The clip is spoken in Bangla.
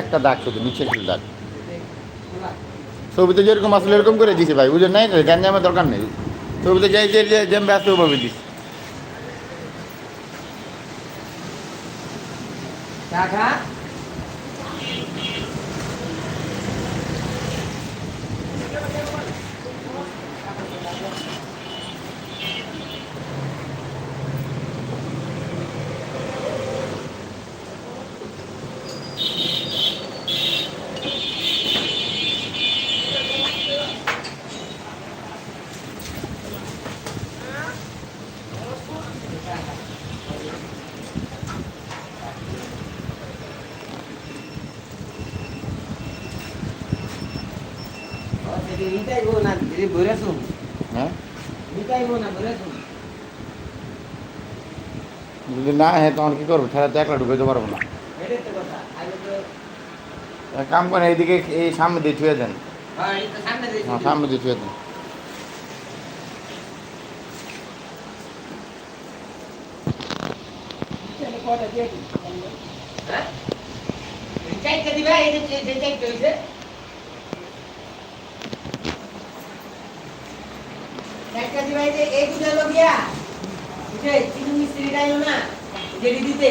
একটা দাগ শুধু নিচে একটু দাগ। ছবিতে যেরকম আসলে এরকম করে দিছি ভাই, বুঝলেন নাই? গ্যাঞ্জামের দরকার নেই। ছবিতে যাই যে যেম ব্যস্ত ওভাবে দিছি। টাকা যদি না হ্যাঁ তখন কী করবো ছেড়ে তো একলা ঢুকে দিতে পারবো না কাম করেন এইদিকে এই সামনে দিয়ে ছুঁয়ে দেন। হ্যাঁ সামনে হ্যাঁ দিয়ে ছুঁয়ে দেন। দিবা এই যে যে যে দুটো লোক গিয়া বুঝে চিনি মিস্ত্রি টাইম না যেটি দিতে